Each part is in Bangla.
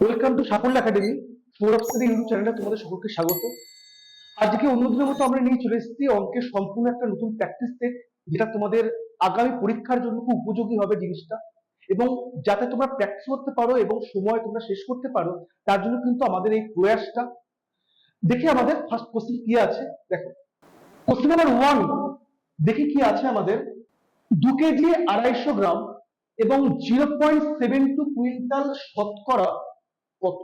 Welcome to Safalya Academy Sourav sir YouTube চ্যানেলে তোমাদের সকলকে স্বাগত। আজকে অন্যদিনের মতো আমরা নিয়ে চলে এসেছি অঙ্কের সম্পূর্ণ একটা নতুন প্র্যাকটিস সেট যেটা তোমাদের আগামী পরীক্ষার জন্য খুব উপযোগী হবে জিনিসটা। এবং যাতে তোমরা প্র্যাকটিস করতে পারো এবং সময় তোমরা শেষ করতে পারো, তার জন্য কিন্তু আমাদের এই প্রয়াসটা। দেখি আমাদের ফার্স্ট কোশ্চেন কি আছে? দেখো। কোশ্চেন নাম্বার ওয়ান দেখি কি আছে আমাদের। দু কেজি আড়াইশো গ্রাম এবং zero point seven two quintal শতকরা কত?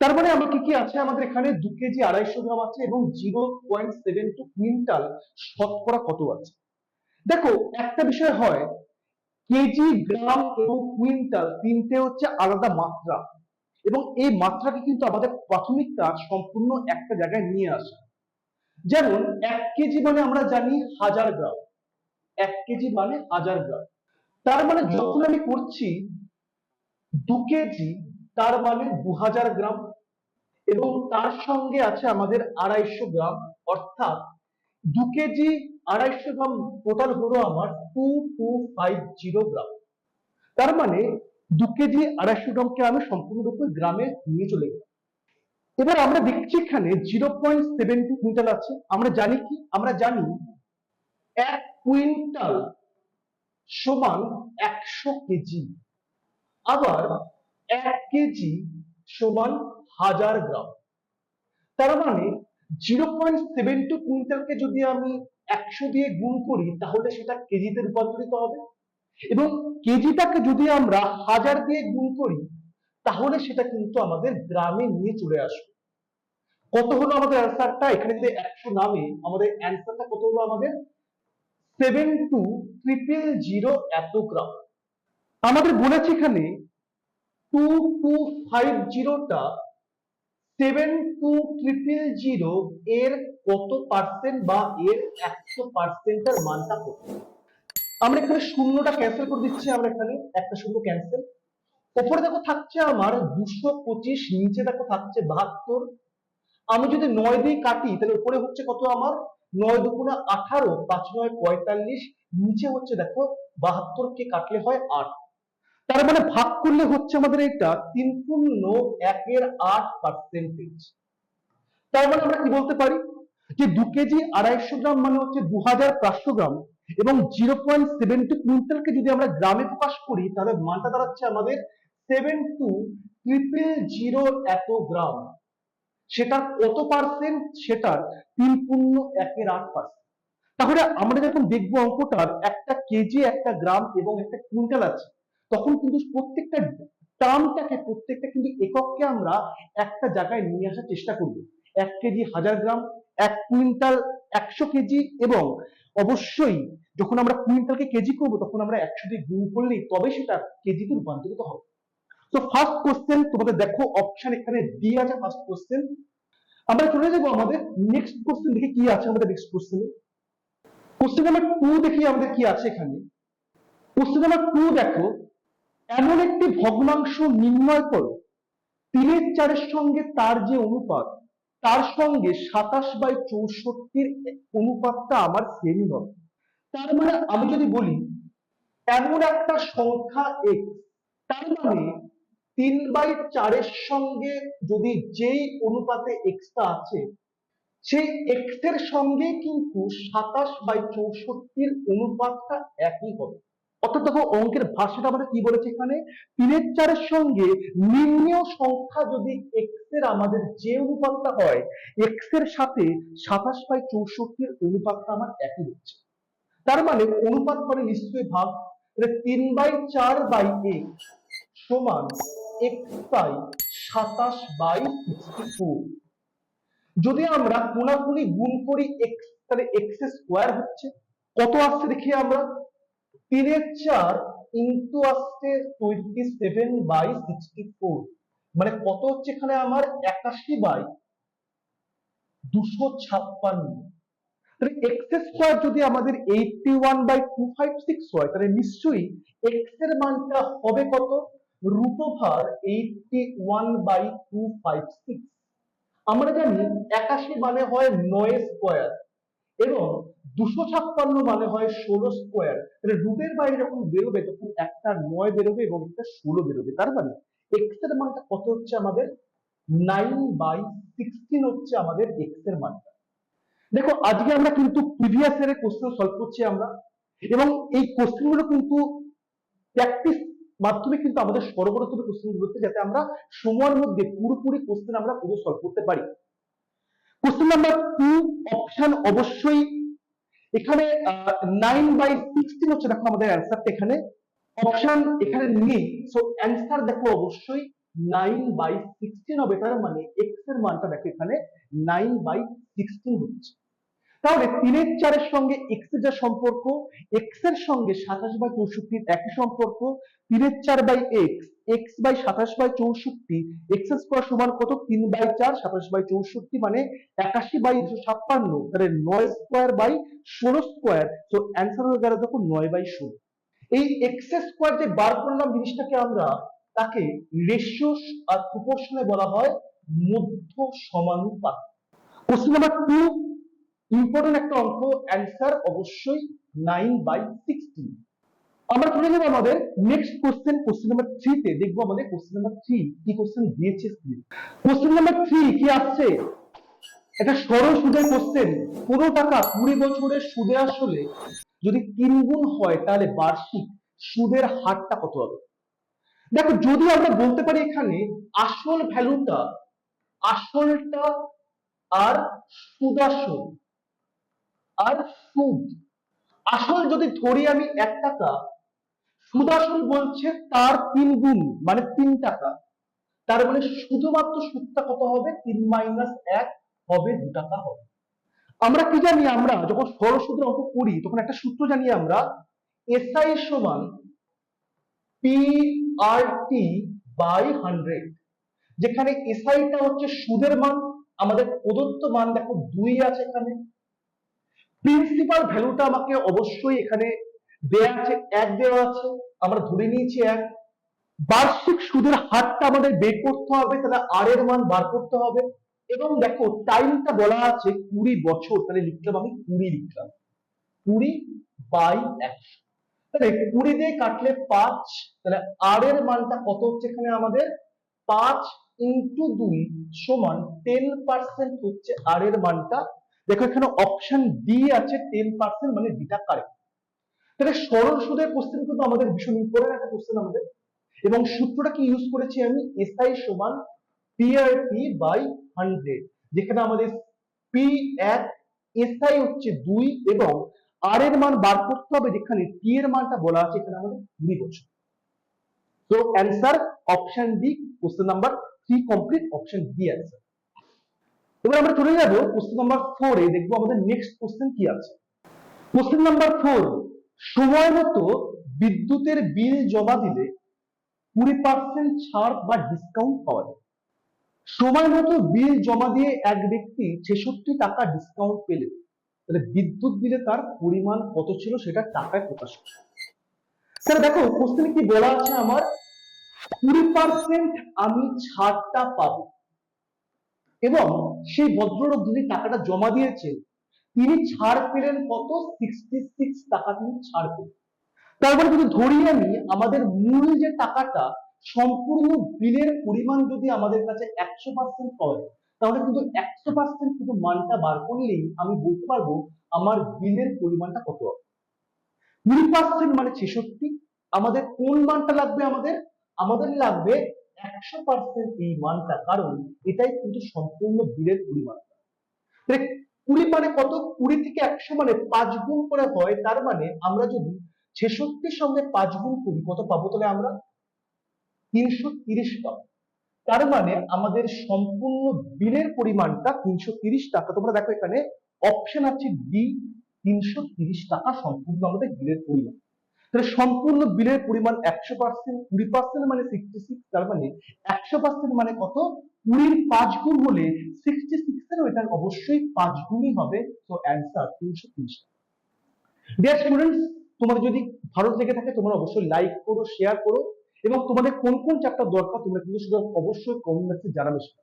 তার মানে আমার কি কি আছে? আমাদের এখানে দু কেজি আড়াইশো গ্রাম আছে এবং zero point seven two quintal শতকরা কত আছে? দেখো, একটা বিষয় হয়, কেজি গ্রাম এবং কুইন্টাল তিনটে হচ্ছে আলাদা মাত্রা। এবং এই মাত্রাকে কিন্তু আমাদের প্রাথমিক কাজ সম্পূর্ণ একটা জায়গায় নিয়ে আসা। যেমন, এক কেজি মানে আমরা জানি হাজার গ্রাম। এক কেজি মানে হাজার গ্রাম। তার মানে যখন আমি করছি দু কেজি তার মানে দু হাজার গ্রাম। এবং তার সঙ্গে আছে আমাদের আড়াইশো গ্রাম। অর্থাৎ দু কেজি আড়াইশো গ্রাম টোটাল হলো আমার two two five zero gram. তার মানে দু কেজি আড়াইশো গ্রামকে আমি সম্পূর্ণরূপে গ্রামে নিয়ে চলে গেলাম। এবার আমরা দেখছি এখানে zero point seven two quintal আছে। আমরা জানি কি? আমরা জানি এক কুইন্টাল সমান একশো কেজি। আবার এক কেজি সমান হাজার গ্রাম। তার মানে জিরো পয়েন্ট সেভেন টু কুইন্টালকে যদি আমি একশো দিয়ে গুণ করি, তাহলে সেটা কেজিতে রূপান্তরিত হবে। এবং কেজিটাকে যদি আমরা হাজার দিয়ে গুণ করি, তাহলে সেটা কিন্তু আমাদের গ্রামে নিয়ে চলে আসবে। কত হলো আমাদের অ্যান্সারটা? এখানে যদি একশো নামে, আমাদের অ্যান্সারটা কত হলো আমাদের? সেভেন টু ট্রিপল জিরো এত গ্রাম। আমাদের বলেছে এখানে টু টু ফাইভ জিরোটা সেভেন টু ট্রিপল জিরো এর কত পার্সেন্ট বা এর একশো পার্সেন্টের মানটা কত? আমরা এখানে শূন্যটা ক্যান্সেল করে দিচ্ছি, আমরা এখানে একটা শূন্য ক্যান্সেল ওপরে দেখো থাকছে আমার দুশো পঁচিশ, নিচে দেখো থাকছে বাহাত্তর। আমি যদি নয় দিয়ে কাটি, তাহলে উপরে হচ্ছে কত আমার? নয় দুগুণে আঠারো, পাঁচ নয় পঁয়তাল্লিশ, নিচে হচ্ছে দেখো বাহাত্তর কে কাটলে হয় আট। তার মানে ভাগ করলে হচ্ছে আমাদের এটা তিন পূর্ণ একের আট পার্সেন্টেজ তার মানে আমরা কি বলতে পারি? যে দু কেজি আড়াইশো গ্রাম মানে হচ্ছে দু হাজার পাঁচশো গ্রাম এবং জিরো পয়েন্ট সেভেন টু কুইন্টালকে যদি আমরা গ্রামে প্রকাশ করি, তাহলে মানটা দাঁড়াচ্ছে আমাদের সেভেন টু ট্রিপল জিরো এত গ্রাম। সেটার কত পার্সেন্ট? সেটার তিন পূর্ণ একের আট পার্সেন্ট। তাহলে আমরা যখন দেখব অঙ্কটার, একটা কেজি, একটা গ্রাম এবং একটা কুইন্টাল আছে। তখন কিন্তু প্রত্যেকটা টার্মটাকে, প্রত্যেকটা কিন্তু একককে আমরা একটা জায়গায় নিয়ে আসার চেষ্টা করব। এক কেজি হাজার গ্রাম, এক কুইন্টাল একশো কেজি এবং অবশ্যই যখন আমরা কুইন্টালকে কেজি করব, তখন আমরা একশো দিয়ে গুণ করলেই তবে সেটা কেজিতে রূপান্তরিত হবে। তো ফার্স্ট কোশ্চেন তোমাদের দেখো অপশন এখানে ডি আছে ফার্স্ট কোশ্চেন আমরা চলে যাব আমাদের নেক্সট কোশ্চেন দেখি কি আছে আমাদের নেক্সট কোশ্চেনে কোশ্চেন নাম্বার টু দেখি আমাদের কি আছে এখানে। কোশ্চেন নাম্বার টু দেখো এমন একটি ভগ্নাংশ নির্ণয় করো। তিনের চারের সঙ্গে তার যে অনুপাত, তার সঙ্গে সাতাশ বাই চৌষট্টির অনুপাতটা আমার সেমই হবে। তার মানে আমি যদি বলি, এমন একটা সংখ্যা x, তার মানে তিন বাই চারের সঙ্গে যদি যেই অনুপাতে x টা আছে, সেই এর সঙ্গে কিন্তু সাতাশ বাই চৌষট্টির অনুপাতটা একই হবে। অর্থাৎ দেখো অঙ্কের ভাষাটা আমাদের কি বলেছে এখানে? তিনের চারের সঙ্গে নিম্ন সংখ্যা যদি x এর আমাদের যে অনুপাতটা হয়, x এর সাথে সাতাশ বাই চৌষট্টির অনুপাতটা আমার একই হচ্ছে। তার মানে অনুপাত মানে নিশ্চয়ই ভাগ। তিন বাই চার বাই এক সমান এক্স বাই সাতাশ বাই সিক্সটি ফোর যদি আমরা কোনাকুনি গুণ করি এক্স তাহলে এক্স স্কোয়ার হচ্ছে। কত আসছে দেখি আমরা? তিনের ইন্টু আসছে twenty seven by sixty four. মানে কত হচ্ছে এখানে আমার? একাশি বাই দুশো ছাপ্পান্ন। এক্স স্কোয়ার যদি আমাদের eighty one by two five six হয়, তাহলে নিশ্চয়ই এক্সের মানটা হবে কত? Root over eighty one by two five six আমরা জানি একাশি মানে হয় নয় স্কোয়ার এবং দুশো ছাপ্পান্ন মানে হয় ষোলো স্কোয়ার তাহলে রুটের বাইরে যখন বেরোবে, তখন একটা নয় বেরোবে এবং একটা ষোলো বেরোবে। তার মানে এক্সের মানটা কত হচ্ছে আমাদের? নাইন বাই সিক্সটিন হচ্ছে আমাদের এক্সের মানটা। দেখো, আজকে আমরা কিন্তু প্রিভিয়াস ইয়ারের কোশ্চেন সলভ করছি আমরা। এবং এই কোশ্চেনগুলো কিন্তু প্র্যাকটিস মাধ্যমে কিন্তু আমাদের সর্বপ্রথম কোশ্চেনগুলো হচ্ছে যাতে আমরা সময়ের মধ্যে পুরোপুরি কোশ্চেন আমরা পুরো সলভ করতে পারি। কোশ্চেন নাম্বার টু অপশন অবশ্যই এখানে নাইন বাই সিক্সটিন হচ্ছে দেখো আমাদের অ্যান্সারটা এখানে। অপশন এখানে নেই। সো অ্যান্সার দেখো অবশ্যই নাইন বাই সিক্সটিন হবে। তার মানে এক্সের মানটা দেখো এখানে। নাইন বাই সিক্সটিন হচ্ছে। তাহলে তিনের চারের সঙ্গে এক্সের যা সম্পর্ক এক্সের সঙ্গে সাতাশ বাই চৌষট্টির একই সম্পর্ক, তিনের চার বাই এক্স এক্স বাই সাতাশ বাই চৌষট্টি এক্স স্কোয়ার সমান কত? তিন বাই চার, সাতাশ বাই চৌষট্টি মানে একাশি বাই একশো ছাপ্পান্ন, তাহলে নয় স্কোয়ার বাই ষোলো স্কোয়ার তো অ্যান্সার হয়ে গেল দেখো নয় বাই ষোলো। এই এক্স স্কোয়ার যে বার করলাম জিনিসটাকে আমরা, তাকে রেশিও আর প্রপোর্শনে বলা হয় মধ্য সমানুপাত। কোশ্চেন নাম্বার টু ইম্পর্টেন্ট একটা অঙ্ক অ্যান্সার অবশ্যই নাইন বাই সিক্সটিন আমরা চলে যাব আমাদের নেক্সট কোশ্চেন কোশ্চেন নাম্বার থ্রিতে দেখব আমাদের কোশ্চেন নাম্বার থ্রি কি কোশ্চেন দিয়েছে কোশ্চেন নাম্বার থ্রি কি আসছে? এটা সরল সুদের কোশ্চেন কোনো টাকা কুড়ি বছরের সুদে আসলে যদি তিন গুণ হয়, তাহলে বার্ষিক সুদের হারটা কত হবে? দেখো, যদি আমরা বলতে পারি এখানে আসল ভ্যালুটা আসলটা আর সুদাসল আর সুদ। আসল যদি ধরি আমি এক টাকা সুদাসল বলছে তার তিন গুণ মানে তিন টাকা। তার মানে শুধুমাত্র সুদটা কত হবে? তিন মাইনাস এক হবে, দু টাকা হবে। আমরা কি জানি আমরা যখন সরল সুদের অঙ্ক করি, তখন একটা সূত্র জানি আমরা, এসআই সমান P R T by hundred, যেখানে এসআইটা হচ্ছে সুদের মান। আমাদের প্রদত্ত মান দেখো দুই আছে এখানে। প্রিন্সিপাল ভ্যালুটা আমাকে অবশ্যই এখানে দেয়া আছে, এক দেওয়া আছে, আমরা ধরে নিয়েছি এক। বার্ষিক সুদের হারটা আমাদের বের করতে হবে, তাহলে আর এর মান বার করতে হবে। এবং দেখো টাইমটা বলা আছে কুড়ি বছর, তাহলে লিখলাম আমি কুড়ি লিখলাম। কুড়ি বাই একশো। তাহলে কুড়ি দিয়ে কাটলে পাঁচ, তাহলে আর এর মানটা কত হচ্ছে এখানে আমাদের? পাঁচ ইন্টু দুই সমান টেন পার্সেন্ট হচ্ছে আর এর মানটা দেখো এখানে অপশন ডি আছে টেন পার্সেন্ট মানে ডিটা কারেক্ট তাহলে সরল সুদের কোশ্চেন কিন্তু আমাদের ভীষণ ইম্পর্টেন্ট একটা কোশ্চেন আমাদের। এবং সূত্রটা কি ইউজ করেছি আমি? এসআই সমান পিআরটি বাই হান্ড্রেড যেখানে আমাদের পি এক এসআই হচ্ছে দুই এবং আর এর মান বার করতে হবে যেখানে টি এর মানটা বলা আছে এখানে আমাদের কুড়ি বছর। তো answer option D question number three complete option D answer এবার আমরা চলে যাব কোশ্চেন নাম্বার ফোর এ, দেখব আমাদের নেক্সট কোশ্চেন কি আছে। কোশ্চেন নাম্বার ফোর সময় মতো বিদ্যুতের বিল জমা দিলে কুড়ি পার্সেন্ট ছাড় বা ডিসকাউন্ট পাওয়া যায়। সময় মতো বিল জমা দিয়ে এক ব্যক্তি ছেষট্টি টাকা ডিসকাউন্ট পেলে, তাহলে বিদ্যুৎ বিলে তার পরিমাণ কত ছিল সেটা টাকায় প্রকাশ করে স্যার, দেখো কোশ্চেনে কি বলা আছে আমার? কুড়ি পার্সেন্ট আমি ছাড়টা পাবো। এবং সেই ভদ্রলোক যিনি টাকাটা জমা দিয়েছেন, তিনি ছাড় পেলেন কত? সিক্সটি সিক্স টাকা তিনি ছাড় পেলেন। তারপরে যদি ধরি আমি, আমাদের মূল যে টাকাটা সম্পূর্ণ বিলের পরিমাণ যদি আমাদের কাছে একশো পার্সেন্ট হয়, তাহলে কিন্তু একশো পার্সেন্ট শুধু মানটা বার করলেই আমি বলতে পারব আমার বিলের পরিমাণটা কত হবে। কুড়ি পার্সেন্ট মানে ছেষট্টি। আমাদের কোন মানটা লাগবে আমাদের? আমাদের লাগবে একশো পার্সেন্ট এই মানটা কারণ এটাই কিন্তু সম্পূর্ণ বিলের পরিমাণ কুড়ি মানে কত? কুড়ি থেকে একশো মানে পাঁচ গুণ করে হয়, তার মানে আমরা যদি ছেষট্টির সঙ্গে পাঁচ গুণ করি, কত পাবো তাহলে আমরা? তিনশো তিরিশ পাবো। তার মানে আমাদের সম্পূর্ণ বিলের পরিমাণটা তিনশো তিরিশ টাকা। তোমরা দেখো এখানে অপশন আছে ডি তিনশো তিরিশ টাকা সম্পূর্ণ আমাদের বিলের পরিমাণ। তাহলে সম্পূর্ণ বিলের পরিমাণ একশো পার্সেন্ট কুড়ি পার্সেন্ট মানে সিক্সটি সিক্স তার মানে একশো পার্সেন্ট মানে কত? কুড়ির পাঁচ গুণ হলে সিক্সটি সিক্স এর এটার অবশ্যই পাঁচ গুণই হবে। তো অ্যান্সার তিনশো তিরিশ। ডিয়ার স্টুডেন্টস তোমাদের যদি ভালো লেগে থাকে, তোমরা অবশ্যই লাইক করো শেয়ার করো, এবং তোমাদের কোন কোন চ্যাপ্টার দরকার, তোমরা কিন্তু সেটা অবশ্যই কমেন্ট বক্সে জানাবে সেটা।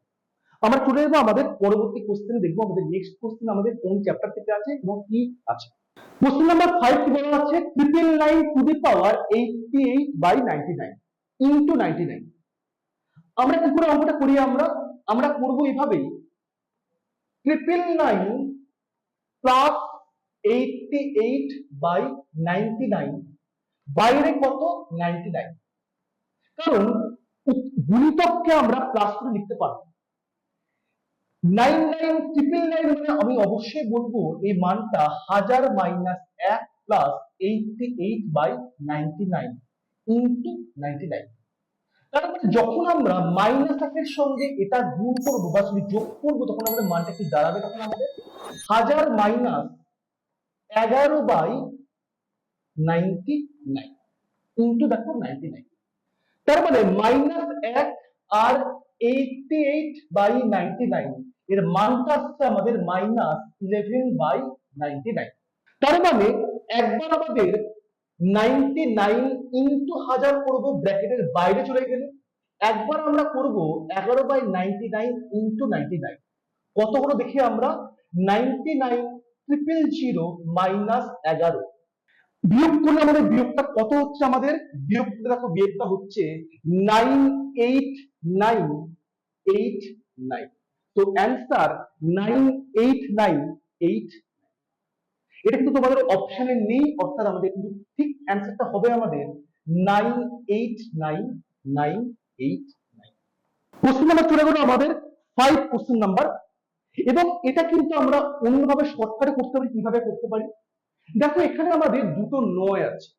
আমরা চলে যাব আমাদের পরবর্তী কোশ্চেন দেখব আমাদের নেক্সট কোশ্চেন আমাদের কোন চ্যাপ্টার থেকে আছে এবং কি আছে। কোশ্চেন নাম্বার ফাইভ কি বলা আছে? Triple nine to the power eighty eight by ninety nine into ninety nine আমরা কি করে অঙ্কটা করি আমরা? আমরা করব এভাবেই। Triple nine plus eighty eight by ninety nine বাইরে কত? নাইনটি নাইন কারণ গুণিতককে আমরা প্লাস করে লিখতে পারব। নাইন নাইন ট্রিপল নাইন মানে আমি অবশ্যই বলব, এই মানটা হাজার মাইনাস এক plus eighty eight by ninety nine into ninety nine যখন আমরা মাইনাস একের সঙ্গে এটা গুণ করব বা সরি যোগ করব, তখন আমাদের মানটা কি দাঁড়াবে তখন আমাদের? হাজার মাইনাস এগারো বাই নাইনটি নাইন ইন্টু দেখো নাইনটি নাইন তার মানে মাইনাস এক আর এর মানটা আমাদের minus eleven by ninety nine তার মানে একবার আমাদের নাইনটি নাইন ইন্টু হাজার করব, ব্র্যাকেটের বাইরে চলে গেলে। একবার আমরা করব এগারো by ninety nine into ninety nine কত হলো দেখি আমরা? Ninety nine triple zero minus এগারো। বিয়োগ করলে আমাদের বিয়োগটা কত হচ্ছে আমাদের? বিয়োগ করলে দেখো বিয়োগটা হচ্ছে nine eight nine eight nine তো answer nine eight nine eight এটা কিন্তু তোমাদের অপশনে নেই, অর্থাৎ আমাদের কিন্তু ঠিক অ্যান্সারটা হবে আমাদের nine eight nine nine eight nine প্রশ্ন নাম্বার চলে গেল আমাদের ফাইভ কোশ্চেন নাম্বার এবং এটা কিন্তু আমরা অন্যভাবে শর্টকাটে করতে পারি, কীভাবে করতে পারি? দেখো, এখানে আমাদের দুটো নয় আছে।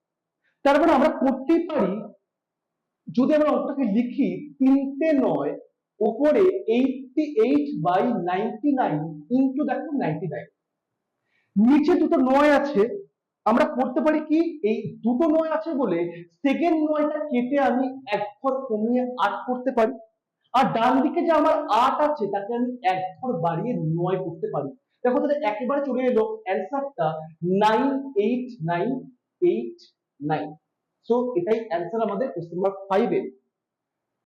তার মানে আমরা করতেই পারি, যদি আমরা অঙ্কটাকে লিখি, তিনটে নয়, ওপরে eighty eight by ninety nine into দেখো নাইনটি নাইন নিচে দুটো নয় আছে, আমরা করতে পারি কি? এই দুটো নয় আছে বলে সেকেন্ড নয়টা কেটে আমি এক ঘর কমিয়ে আট করতে পারি। আর ডান দিকে যে আমার আট আছে, তাকে আমি এক ঘর বাড়িয়ে নয় করতে পারি। দেখো তাহলে একেবারে চলে এলো অ্যান্সারটা nine eight nine eight nine so এটাই অ্যান্সার আমাদের কোশ্চেন নাম্বার ফাইভ এর।